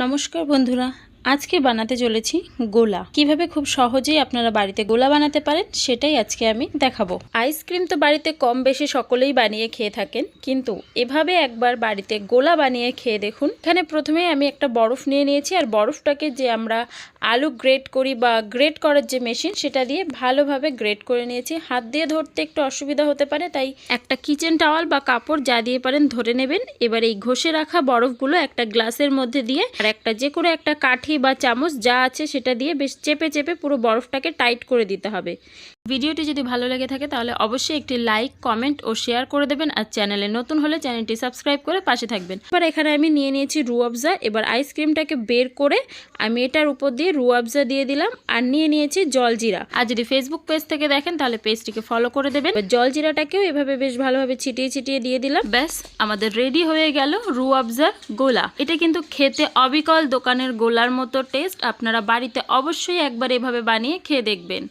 নমস্কার বন্ধুরা আজকে বানাতে চলেছি গোলা। কীভাবে খুব সহজেই আপনারা বাড়িতে গোলা বানাতে পারেন, সেটাই আজকে আমি দেখাবো। আইসক্রিম তো বাড়িতে কম বেশি সকলেই বানিয়ে খেয়ে থাকেন, কিন্তু এভাবে একবার বাড়িতে গোলা বানিয়ে খেয়ে দেখুন। এখানে প্রথমে আমি একটা বরফ নিয়ে নিয়েছি, আর বরফটাকে যে আমরা আলু গ্রেট করি বা গ্রেট করার যে মেশিন, সেটা দিয়ে ভালোভাবে গ্রেট করে নিয়েছি। হাত দিয়ে ধরতে একটু অসুবিধা হতে পারে, তাই একটা কিচেন টাওয়াল বা কাপড় যা দিয়ে পারেন ধরে নেবেন। এবার এই ঘষে রাখা বরফগুলো একটা গ্লাসের মধ্যে দিয়ে, আর একটা যে কোনো একটা কাঠি বা চামচ যা আছে সেটা দিয়ে বেশ চেপে চেপে পুরো বরফটাকে টাইট করে দিতে হবে। ভিডিওটি যদি ভালো লেগে থাকে তাহলে অবশ্যই একটি লাইক, কমেন্ট ও শেয়ার করে দেবেন আর চ্যানেলে নতুন হলে চ্যানেলটি সাবস্ক্রাইব করে পাশে থাকবেন। এবার এখানে আমি নিয়ে নিয়েছি রুয়াবজা এবার আইসক্রিমটাকে বের করে আমি এটার উপর দিয়ে রুয়াবজা দিয়ে দিলাম আর নিয়ে নিয়েছি জলজিরা আর যদি ফেসবুক পেজ থেকে দেখেন তাহলে পেজটিকে ফলো করে দেবেন। জলজিরাটাকেও এভাবে বেশ ভালোভাবে ছিটিয়ে ছিটিয়ে দিয়ে দিলাম। ব্যাস, আমাদের রেডি হয়ে গেল রুয়াবজা গোলা। এটা কিন্তু খেতে অবিকল দোকানের গোলার মতো টেস্ট আপনারা বাড়িতে অবশ্যই একবার এভাবে বানিয়ে খেয়ে দেখবেন।